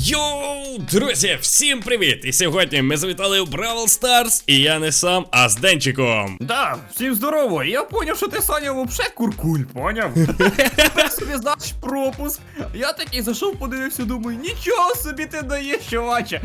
Йоу, друзі, всім привіт! І сьогодні ми завітали в Бравл Старс, і я не сам, а з Денчиком. Да, всім здорово. Я поняв, що ти Саня вообще куркуль, поняв? Тепер собі здаш пропуск. Я такий зайшов, подивився, думаю, нічого собі ти даєш, чуваче.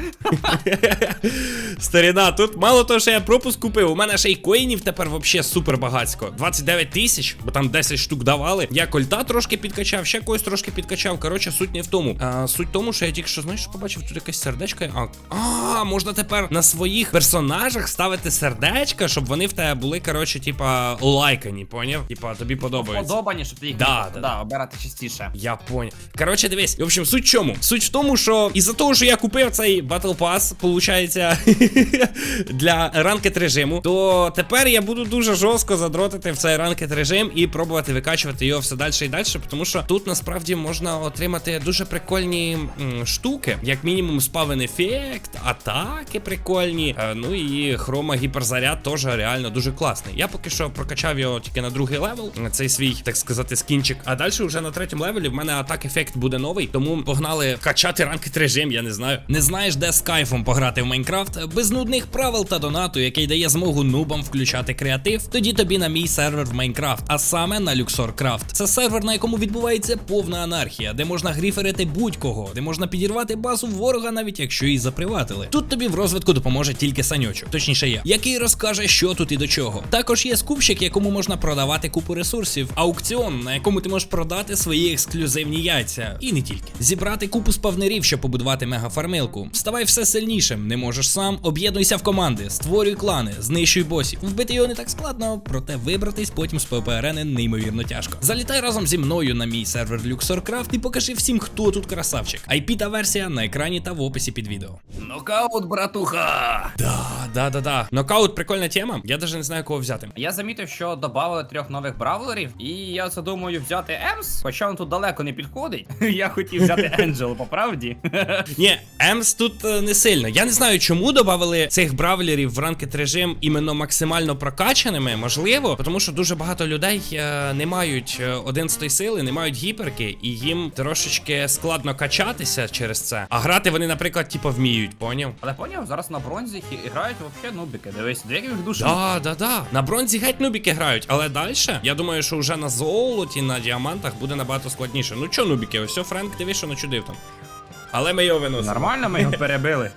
Старіна, тут мало того, що я пропуск купив, у мене ще й коїнів тепер вообще супер багацько. 29 тисяч, бо там 10 штук давали. Я кольта трошки підкачав, ще когось трошки підкачав. Коротше, суть не в тому. А, суть в тому, що я тільки що, знаєш, побачив тут якесь сердечко. А, а, можна тепер на своїх персонажах ставити сердечка, щоб вони в тебе були, коротше, типа, лайкані, поняв? Типа, тобі подобається. Подобані, щоб ти їх Да, да, да, обирати частіше. Я понял. Коротше, дивись, в общем, суть в чому? Суть в тому, що із-за того, що я купив цей Battle Pass, получається, для ранкет режиму, то тепер я буду дуже жорстко задротити в цей ранкет режим і пробувати викачувати його все далі і далі, тому що тут насправді можна отримати дуже прикольні м, штуки, як мінімум спавен ефект, атаки прикольні. е, ну і хрома гіперзаряд теж реально дуже класний. Я поки що прокачав його тільки на другий левел, цей свій, так сказати, скінчик. А далі вже на третьому левелі в мене атак ефект буде новий, тому погнали качати ранкет режим, я не знаю. Не знаєш, де з кайфом пограти в Майнкрафт без нудних правил та донату, який дає змогу нубам включати креатив. Тоді тобі на мій сервер в Майнкрафт, а саме на Craft. Це сервер, на якому відбувається повна анархія, де можна гріферити будь-кого, де можна підірвати базу ворога, навіть якщо її заприватили. Тут тобі в розвитку допоможе тільки саньочок, точніше я, який розкаже, що тут і до чого. Також є скупщик, якому можна продавати купу ресурсів, аукціон, на якому ти можеш продати свої ексклюзивні яйця, і не тільки. Зібрати купу спавнерів, щоб побудувати мегафармилку. Ставай все сильнішим, не можеш сам, об'єднуйся в команди, створюй клани, знищуй босів. Вбити його не так складно, проте вибратись потім з ПВП арени неймовірно тяжко. Залітай разом зі мною на мій сервер LuxorCraft і покажи всім, хто тут красавчик. IP та версія на екрані та в описі під відео. Нокаут, братуха. Да, да, да, да. Нокаут прикольна тема. Я навіть не знаю, кого взяти. Я замітив, що додали трьох нових бравлерів, і я це думаю взяти Емс, хоча він тут далеко не підходить. Я хотів взяти Енджел, по правді. Ні, Емс тут е, не сильно. Я не знаю, чому додали цих бравлерів в ранкет режим іменно максимально прокачаними. Можливо, тому що дуже багато людей е, не мають е, 11 сили, не мають гіперки, і їм трошечки складно качатися через це. А грати вони, наприклад, типу, вміють, поняв? Але поняв, зараз на бронзі хі- грають вообще нубики. Дивись, деякі їх душі. Да, да, да. На бронзі геть нубіки грають, але далі, я думаю, що вже на золоті, на діамантах буде набагато складніше. Ну чо нубіки, ось все, Френк, дивись, що начудив там. Але ми його виносимо. Нормально ми його перебили.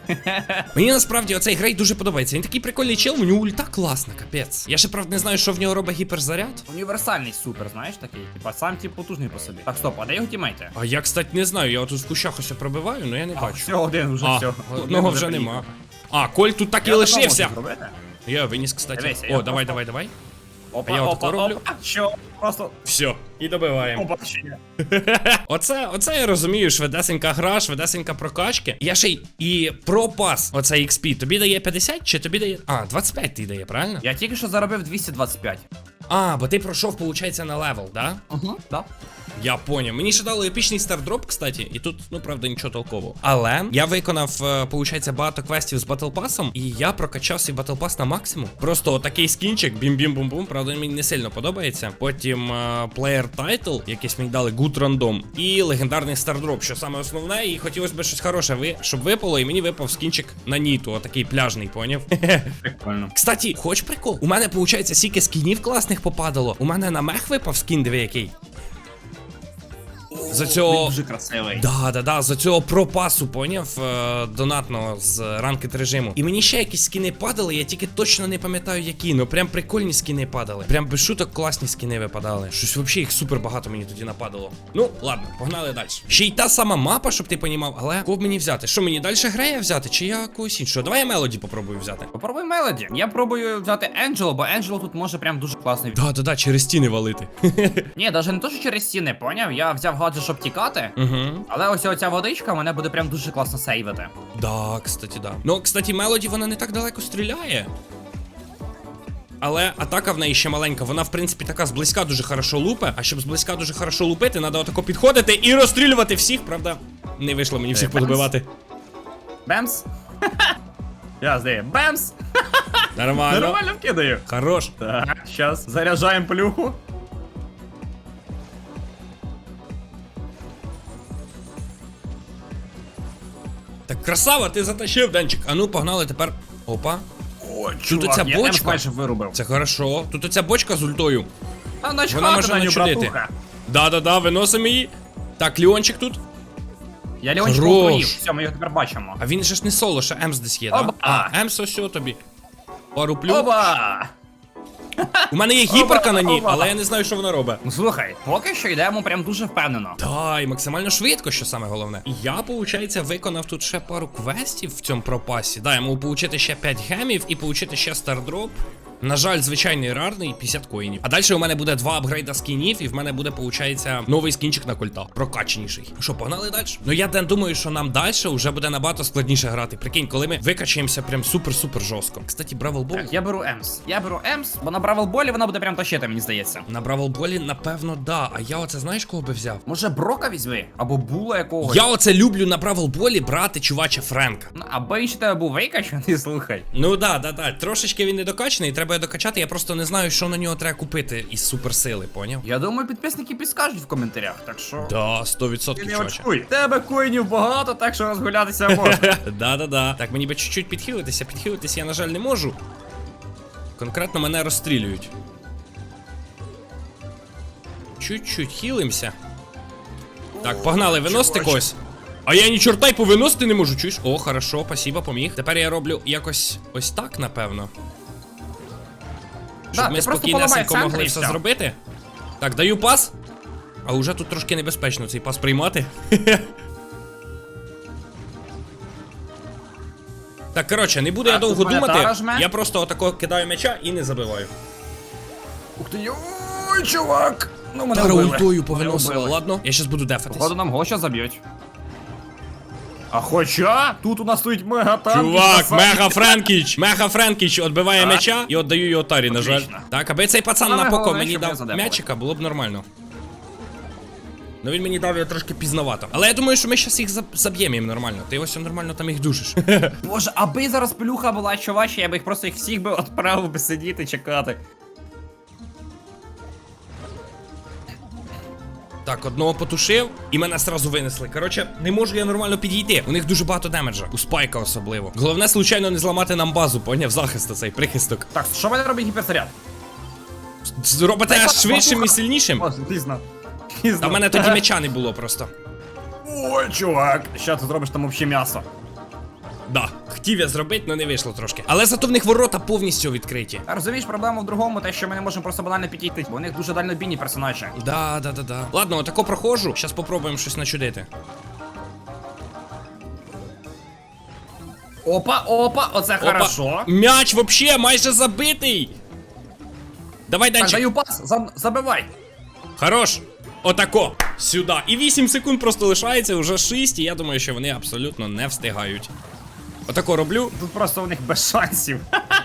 Мені насправді оцей грей дуже подобається. Він такий прикольний чел, у нього ульта класна, капець. Я ще правда не знаю, що в нього робить гіперзаряд. Універсальний супер, знаєш такий. Типа сам тип потужний по собі. Так, стоп, а де його тімейти? А я, кстати, не знаю. Я тут в кущах ось пробиваю, але я не А, бачу. все, один вже а, все. одного вже нема. А, Коль тут так і лишився. Я виніс, кстати. Дивися, О, я давай, просто- давай, давай. Опа, я опа, отако роблю? опа. Що? Просто Все, і добиваємо. побачення. Оце, оце я розумію, швидесенька гра, швидесенька прокачки. Я ще й і пропас, оце XP, тобі дає 50 чи тобі дає. А, 25 ти дає, правильно? Я тільки що заробив 225. А, бо ти пройшов, виходить, на левел, да? Угу, так. Я поняв. Мені ще дали епічний стардроп, кстати, і тут, ну правда, нічого толкового. Але я виконав, е, получається, багато квестів з Battle Pass, і я прокачав свій Battle Pass на максимум. Просто отакий скінчик, бім-бім-бум-бум. Правда, він мені не сильно подобається. Потім е, Player Title, якийсь мені дали Good Random, і легендарний стардроп, що саме основне, і хотілося б щось хороше, ви, щоб випало, і мені випав скінчик на Ніту, отакий пляжний, поняв? Прикольно. Кстати, хоч прикол? У мене, виходить, стільки скінів класних попадало. У мене на мех випав скін, диви який. За цього. Дуже красивий. Да, да, да, за цього пропасу, поняв, е, донатного з ранкет режиму. І мені ще якісь скіни падали, я тільки точно не пам'ятаю які. Ну прям прикольні скіни падали. Прям без шуток класні скіни випадали. Щось взагалі їх супер багато мені тоді нападало. Ну, ладно, погнали далі. Ще й та сама мапа, щоб ти понімав, але кого б мені взяти? Що мені далі грея взяти? Чи я когось іншого? Давай я мелоді попробую взяти. Попробуй Мелоді. Я пробую взяти Енджело, бо Енджело тут може прям дуже класний. Да, да, да, через стіни валити. Ні, навіть не то, що через стіни, поняв? Я взяв гаджет, щоб тікати. Угу. Але ось оця водичка мене буде прям дуже класно сейвити. Да, кстати, да. Ну, кстати, Мелоді вона не так далеко стріляє. Але атака в неї ще маленька. Вона, в принципі, така зблизька дуже хорошо лупе. А щоб зблизька дуже хорошо лупити, треба отако підходити і розстрілювати всіх, правда. Не вийшло мені всіх подобивати. Бемс. Я здаю. Бемс! Нормально. Нормально вкидаю. Хорош. Так, зараз заряджаємо плюху. Красава, ти затащив, Денчик. А ну, погнали тепер. Опа. О, Тут оця я бочка. Майже вирубив. Це хорошо. Тут оця бочка з ультою. А начхати Вона може на нього, начудити. братуха. Да-да-да, виносимо її. Так, Ліончик тут. Я Леончик Хорош. Все, ми його тепер бачимо. А він же ж не соло, ще Емс десь є, да? Оба. А, Емс ось о тобі. Пару плюх. Оба! У мене є гіперка на ній, але я не знаю, що вона робить. Ну слухай, поки що йдемо прям дуже впевнено. Та, і максимально швидко, що саме головне. Я, виходить, виконав тут ще пару квестів в цьому пропасі. Да, я мав получити ще 5 гемів і получити ще стардроп. На жаль, звичайний рарний 50 коїнів. А далі у мене буде два апгрейда скінів, і в мене буде, виходить, новий скінчик на кольта. Прокаченіший. Що, погнали далі? Ну я думаю, що нам далі вже буде набагато складніше грати. Прикинь, коли ми викачаємося прям супер-супер жорстко. Кстати, Бравл Бол. Так, я беру Емс. Я беру Емс, бо на Бравл Болі вона буде прям тащити, мені здається. На Бравл Болі, напевно, да. А я оце знаєш кого би взяв? Може Брока візьми? Або Була якогось. Я оце люблю на Бравл Болі брати чувача Френка. Ну, аби він ще тебе був викачаний, слухай. Ну да, да, да. Трошечки він не докачаний, треба його докачати. Я просто не знаю, що на нього треба купити із суперсили, поняв? Я думаю, підписники підскажуть в коментарях, так що. Да, 100% Ти не чуваче. очкуй. Тебе коїнів багато, так що розгулятися можна. Да, да, да. Так, мені би чуть-чуть підхилитися. Підхилитися я, на жаль, не можу. Конкретно мене розстрілюють. Чуть-чуть хилимося. Так, погнали, виносити чуваче. когось. А я ні чорта й повиносити не можу, чуєш? О, хорошо, спасибо, поміг. Тепер я роблю якось ось так, напевно. Щоб Да, ми спокійнесенько могли все зробити. Так, даю пас. А уже тут трошки небезпечно цей пас приймати. Так, коротше, не буду я довго думати. Я просто отако кидаю м'яча і не забиваю. Ух ти, ой, чувак! Ну, мене вбили. ультою вбили. ладно? Я щас буду дефатись. Походу нам гоща заб'ють. А хоча тут у нас стоїть мегатанк. Чувак, Мега Френкіч! Мега Френкіч відбиває м'яча і віддаю його Тарі, на жаль. Отлично. Так, аби цей пацан на поко головне, мені щоб дав м'ячика, було б нормально. Ну він мені дав його трошки пізновато. Але я думаю, що ми зараз їх заб- заб'ємо їм нормально. Ти ось нормально там їх душиш. Боже, аби зараз пилюха була чуваче, я би їх просто їх всіх би відправив би сидіти, чекати. Так, одного потушив і мене сразу винесли. Коротше, не можу я нормально підійти. У них дуже багато демеджа. У спайка особливо. Головне, случайно не зламати нам базу, поняв захист цей прихисток. Так, що мене робить гіперзаряд? Зробите аж швидшим і сильнішим. О, пізно. Пізно. Та в мене тоді меча не було просто. Ой, чувак. Що ти зробиш там взагалі м'ясо? Да, хотів я зробити, але не вийшло трошки. Але зато в них ворота повністю відкриті. А розумієш, проблема в другому, те, що ми не можемо просто банально підійти, бо у них дуже дальнобійні персонажі. Да, да, да, да. Ладно, отако проходжу. Зараз попробуємо щось начудити. Опа, опа, оце Опа. хорошо. М'яч вообще майже забитий. Давай, Так, Данчик. даю пас, заб- забивай. Хорош. Отако. Сюди. І 8 секунд просто лишається, уже 6, і я думаю, що вони абсолютно не встигають. Отако роблю. Тут просто у них без шансів.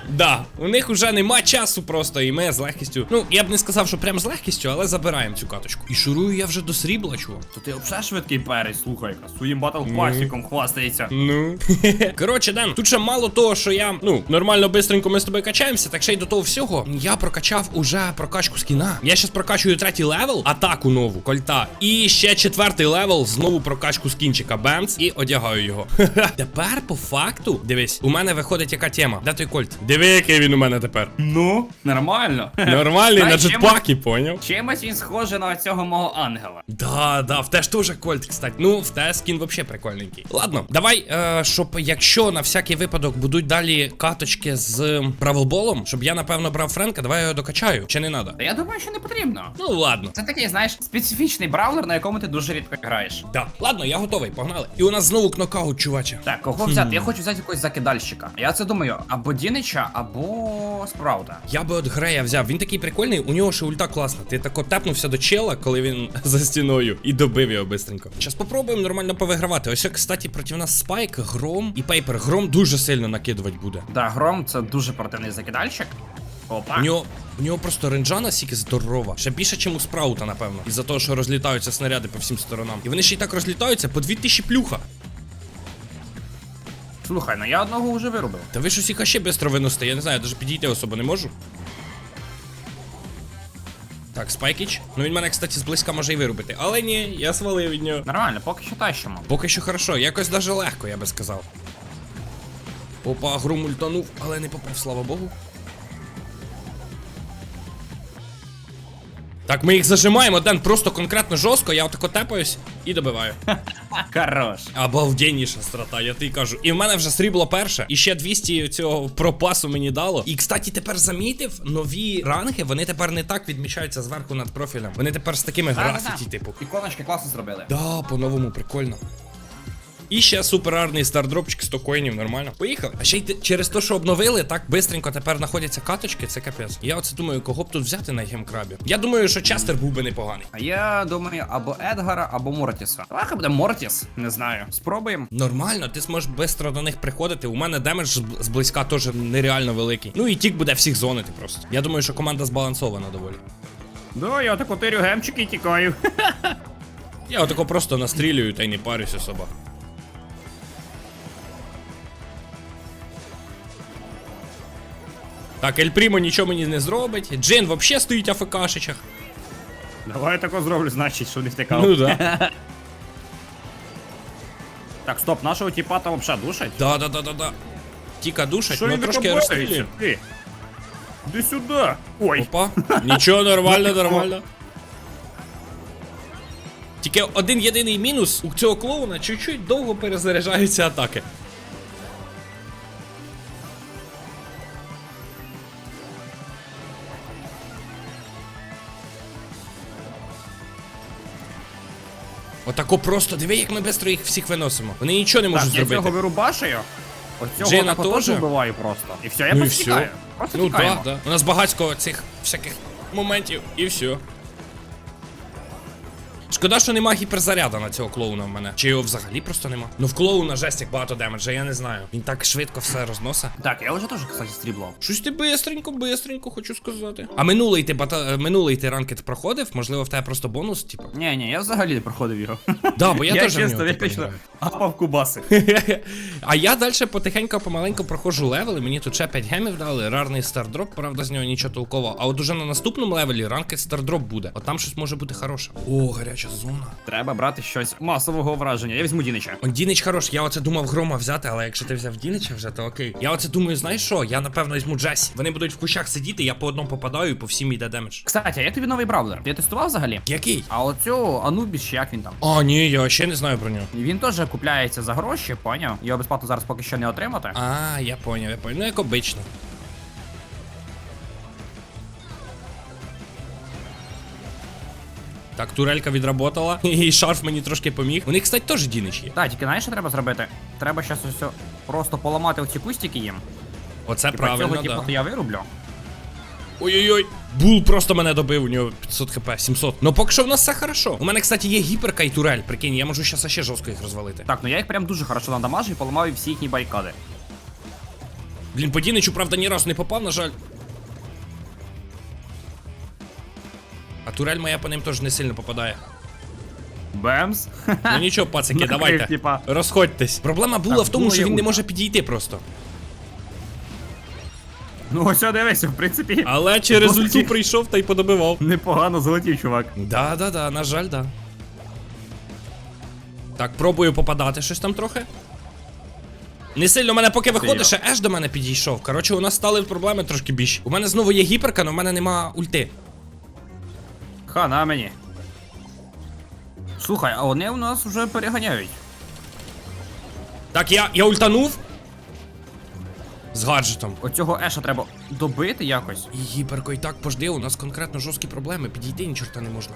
Да, у них уже нема часу просто, і ми з легкістю. Ну, я б не сказав, що прям з легкістю, але забираємо цю каточку. І шурую я вже до срібла, чувак. То ти взагалі швидкий перець, слухай, своїм батл пасіком хвастається. Ну. Коротше, Дан, тут ще мало того, що я, ну, нормально бистренько ми з тобою качаємося, так ще й до того всього. Я прокачав уже прокачку скіна. Я зараз прокачую третій левел, атаку нову, кольта. І ще четвертий левел, знову прокачку скінчика Бемц і одягаю його. Тепер, по факту, дивись, у мене виходить яка тема. Де той кольт? Диви, який він у мене тепер. Ну, нормально. Нормальний на Знаєш, джетпакі, поняв? Чимось він схожий на цього мого ангела. Да, да, в те ж теж кольт, кстати. Ну, в те скін вообще прикольненький. Ладно, давай, е, щоб якщо на всякий випадок будуть далі каточки з правилболом, щоб я напевно брав Френка, давай я його докачаю. Чи не надо? Та я думаю, що не потрібно. Ну ладно. Це такий, знаєш, специфічний браузер, на якому ти дуже рідко граєш. Да. Ладно, я готовий, погнали. І у нас знову кнокаут, чуваче. Так, кого взяти? Я хочу взяти якогось закидальщика. Я це думаю, або Дінича, або Спраута. Я би от Грея взяв, він такий прикольний, у нього ще ульта класна. Ти тако тепнувся до чела, коли він за стіною, і добив його бистренько. Зараз попробуємо нормально повигравати. Ось, кстати, проти нас Спайк, Гром і Пейпер. Гром дуже сильно накидувати буде. Да, Гром це дуже противний закидальщик. Опа. У нього, у нього просто ренджа настільки здорова. Ще більше, ніж у спраута, напевно. Із-за того, що розлітаються снаряди по всім сторонам. І вони ще й так розлітаються по 2000 плюха. Слухай, ну я одного вже вирубив. Та ви ж усіх ще швидко виносите, я не знаю, я навіть підійти особо не можу. Так, спайкіч. Ну він мене, кстати, зблизька може і вирубити. Але ні, я свалив від нього. Нормально, поки що тащимо. Поки що хорошо, якось даже легко, я би сказав. Опа, гру мультанув, але не попав, слава Богу. Так, ми їх зажимаємо, Ден, просто конкретно жорстко, я отако тепаюсь і добиваю. Хорош. Обалденніша страта, я тобі кажу. І в мене вже срібло перше, і ще 200 цього пропасу мені дало. І, кстати, тепер замітив, нові ранги, вони тепер не так відмічаються зверху над профілем. Вони тепер з такими графіті, типу. Іконочки класно зробили. Да, по-новому прикольно. І ще суперарний стардропчик 100 коїнів, нормально. Поїхали. А ще й через те, що обновили, так бистренько тепер знаходяться каточки, це капець. Я оце думаю, кого б тут взяти на гемкрабі. Я думаю, що Честер був би непоганий. А я думаю, або Едгара, або Мортіса. Давай буде Мортіс, не знаю. Спробуємо. Нормально, ти зможеш швидко до них приходити. У мене демедж зблизька теж нереально великий. Ну і тік буде всіх зонити просто. Я думаю, що команда збалансована доволі. Да, я тако тирю гемчики і тікаю. Я отако просто настрілюю та й не парюсь особо. Так, Ель Прімо нічого мені не зробить. Джин взагалі стоїть АФКшичах. Давай я тако зроблю, значить, що не втикав. Ну да. Так, стоп, нашого тіпа там взагалі душать. Да, да, да, да, да. Тіка душать, Що ну він трошки розстрілюємо. Ти. Іди сюди. Ой. Опа. Нічого, нормально, нормально. Тільки один єдиний мінус у цього клоуна чуть-чуть довго перезаряджаються атаки. Отако просто диви, як ми швидко їх всіх виносимо. Вони нічого не можуть Так, я зробити. цього вирубашую. Оцього теж теж? вбиваю просто. І все, я Ну і все. Просто Ну да, да. У нас багатько цих всяких моментів і все. Шкода, що нема гіперзаряда на цього клоуна в мене. Чи його взагалі просто нема? Ну в клоуна жесть як багато демеджа, я не знаю. Він так швидко все розносить. Так, я вже теж, кстати, стрібло. Щось ти бистренько, бистренько, хочу сказати. А минулий ти бата... минулий ти ранкет проходив? Можливо, в тебе просто бонус, типу. Ні, ні, я взагалі не проходив його. Да, бо я, теж в нього, я типу, не точно граю. гапав кубаси. А я далі потихеньку, помаленьку проходжу левели. Мені тут ще 5 гемів дали, рарний стардроп, правда, з нього нічого толкового. А от уже на наступному левелі ранкет стардроп буде. От там щось може бути хороше. О, гаряча зона. Треба брати щось масового враження. Я візьму Дінича. Дінич хорош, я оце думав грома взяти, але якщо ти взяв Дінича вже, то окей. Я оце думаю, знаєш що? Я напевно візьму Джесі. Вони будуть в кущах сидіти, я по одному попадаю і по всім йде демедж. Кстати, а як тобі новий бравлер? Ти тестував взагалі? Який? А оцю Анубіс, як він там? А, ні, я ще не знаю про нього. Він теж купляється за гроші, поняв? Його безплатно зараз поки що не отримати. А, я поняв, я поняв. Ну як обично. Так, турелька відработала, і шарф мені трошки поміг. У них, кстати, теж Дінич є. Так, тільки знаєш, що треба зробити? Треба щас ось просто поламати оці кустики їм. Оце І правильно, цього, типу, да. я вирублю. Ой-ой-ой. Бул просто мене добив, у нього 500 хп, 700. Ну поки що в нас все хорошо. У мене, кстати, є гіперка і турель. Прикинь, я можу зараз ще жорстко їх розвалити. Так, ну я їх прям дуже хорошо надамажив і поламав всі їхні байкади. Блін, по Діничу, правда, ні разу не попав, на жаль. Турель моя по ним теж не сильно попадає. Бемс. Ну нічого, пацики, давайте. Розходьтесь. Проблема була Так, в тому, що він не може підійти просто. Ну ось дивися, в принципі. Але через ульту прийшов та й подобивав. Непогано залетів, чувак. Да, да, да, на жаль, да. Так, пробую попадати щось там трохи. Не сильно в мене поки виходить, ще Еш до мене підійшов. Коротше, у нас стали проблеми трошки більші. У мене знову є гіперка, але в мене нема ульти. Хана мені. Слухай, а вони у нас вже переганяють. Так, я, я ультанув. З гаджетом. Оцього Еша треба добити якось. І гіперко, і так пожди, у нас конкретно жорсткі проблеми. Підійти ні чорта не можна.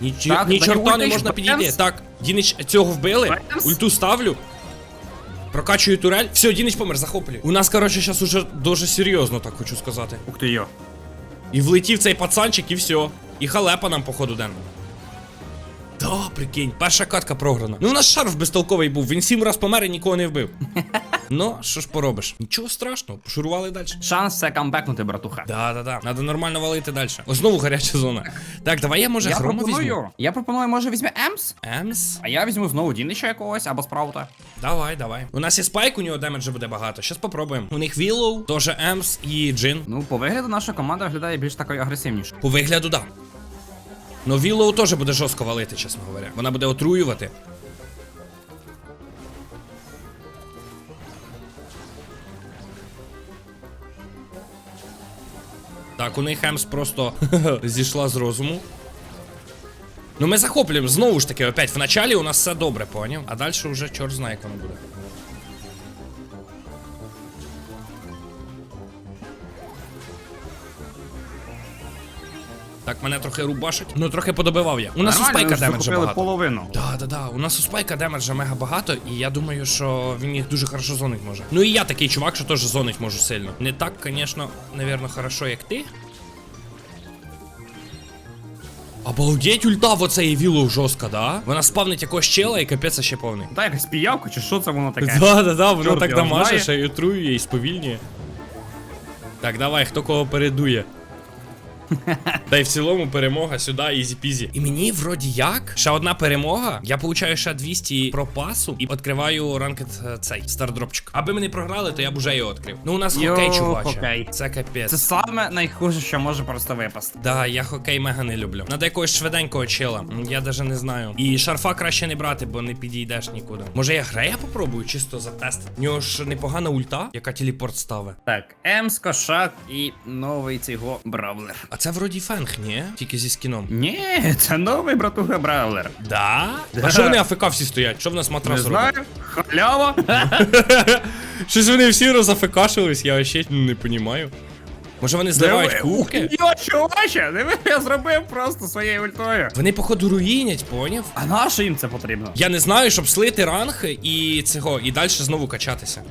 Ні, Так, ні чорта не можна підійти. Так, Дінич цього вбили. Бемс. Ульту ставлю. Прокачую турель. Все, Дінич помер, захоплюю. У нас, коротше, зараз уже дуже серйозно, так хочу сказати. Ух ти йо. І влетів цей пацанчик, і все. І халепа нам, походу, ден. Да, прикинь, перша катка програна. Ну у нас шарф безтолковий був, він сім раз помер і нікого не вбив. Ну, що ж поробиш? Нічого страшного, пошурували далі. Шанс все камбекнути, братуха. Да, да, да. Надо нормально валити далі. О, знову гаряча зона. Так, давай я може я хрома візьму. Я пропоную, може візьме Емс, Емс. а я візьму знову Дінича якогось або спраута. Давай, давай. У нас є спайк, у нього демеджа буде багато. Щас попробуємо. У них Віллоу, теж Емс і Джин. Ну, по вигляду наша команда виглядає більш такою агресивніше. По вигляду, да. Ну, Віллоу теж буде жорстко валити, чесно говоря. Вона буде отруювати. Так, у них Хемс просто зійшла з розуму. Ну ми захоплюємо знову ж таки, опять в началі у нас все добре, поняв? А далі вже чорт знає, як воно буде. Так, мене трохи рубашить. Ну трохи подобивав я. У нас у спайка демеджа багато. половину. Да, да, да. У нас у спайка демеджа мега багато, і я думаю, що він їх дуже хорошо зонить може. Ну і я такий чувак, що теж зонить можу сильно. Не так, звісно, навірно, хорошо, як ти. Обалдеть ульта в оцеї вілу жорстка, да? Вона спавнить якогось чела і капець ще повний. Та якась піявка, чи що це воно таке? Да, да, да, воно Чорт так його дамаже, знає. й отруює і сповільнює. Так, давай, хто кого передує. Та й в цілому перемога сюди, ізі-пізі. І мені вроді як, ще одна перемога. Я получаю ще 200 пропасу і відкриваю ранкет е, цей стардропчик. Аби ми не програли, то я б уже його відкрив. Ну у нас Йо, хокей, чуваче. хокей. Це капець. Це саме найхуже, що може просто випасти. Да, я хокей мега не люблю. Надо якогось швиденького чела. Я даже не знаю. І шарфа краще не брати, бо не підійдеш нікуди. Може я грея попробую чисто затестити? У нього ж непогана ульта, яка телепорт ставить. Так, Емс, кошак і новий цей го бравлер. А це вроді фенг, ні? Тільки зі скіном. Ні, це новий братуха бравлер. Да? Да. А що вони АФК всі стоять? Що в нас Не матрас знаю, робить? халява. Щось вони всі розафекашились, я ще не розумію. Може вони зливають кубки? Йо, чуваче, диви, я зробив просто своєю ультою. Вони, походу, руїнять, поняв? А на що їм це потрібно? Я не знаю, щоб слити ранг і цього, і далі знову качатися.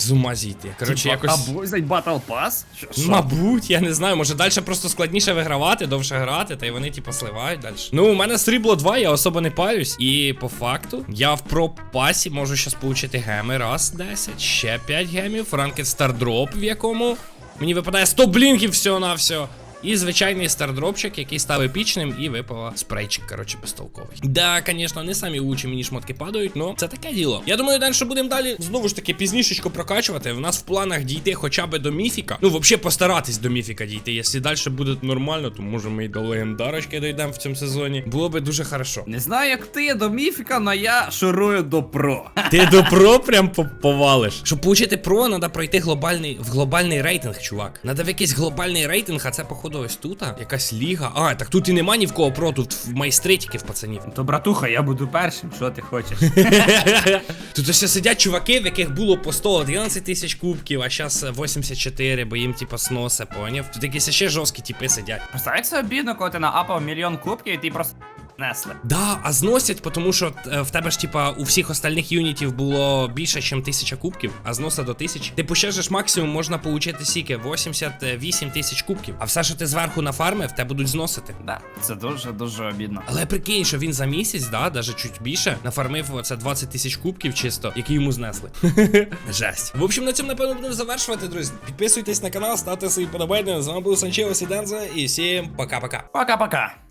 З ума зійти. Коротше, якось. Батл пас? Що- що? Мабуть, я не знаю, може далі просто складніше вигравати, довше грати, та й вони типу сливають далі. Ну, у мене срібло 2, я особо не парюсь. І по факту я в пропасі можу зараз получити геми. Раз, 10, ще 5 гемів, ранкет стардроп, в якому мені випадає 100 блінків всього на всього. І звичайний стардропчик, який став епічним, і випала спрейчик, коротше, безтолковий. Да, звісно, не самі лучші мені шмотки падають, но це таке діло. Я думаю, далі будемо далі знову ж таки пізнішечко прокачувати. В нас в планах дійти хоча б до міфіка. Ну, взагалі, постаратись до міфіка дійти. Якщо далі буде нормально, то може ми і до легендарочки дійдемо в цьому сезоні. Було би дуже хорошо. Не знаю, як ти до міфіка, но я шурую до про. Ти до про прям по- повалиш. Щоб получити про, треба пройти глобальний в глобальний рейтинг, чувак. Надо в якийсь глобальний рейтинг, а це походу ось тут. Якась ліга. А, так тут і нема ні в кого про, тут в майстри тільки в пацанів. То братуха, я буду першим, що ти хочеш. Тут ще сидять чуваки, в яких було по 111 тисяч кубків, а зараз 84, бо їм типа сносе, поняв? Тут якісь ще жорсткі типи сидять. Представляєш, це обідно, коли ти наапав мільйон кубків і ти просто несли. Да, а зносять, тому що е, в тебе ж, типа, у всіх остальних юнітів було більше, ніж тисяча кубків, а зноса до тисячі. Ти пощажеш максимум можна получити сіки 88 тисяч кубків. А все, що ти зверху нафармив, тебе будуть зносити. Да, це дуже дуже обідно. Але прикинь, що він за місяць, да, даже чуть більше, нафармив оце 20 тисяч кубків чисто, які йому знесли. Жесть. В общем, на цьому напевно будемо завершувати, друзі. Підписуйтесь на канал, ставте свої подобайки. З вами був Санчево Сіденза і всім пока-пока. Пока-пока.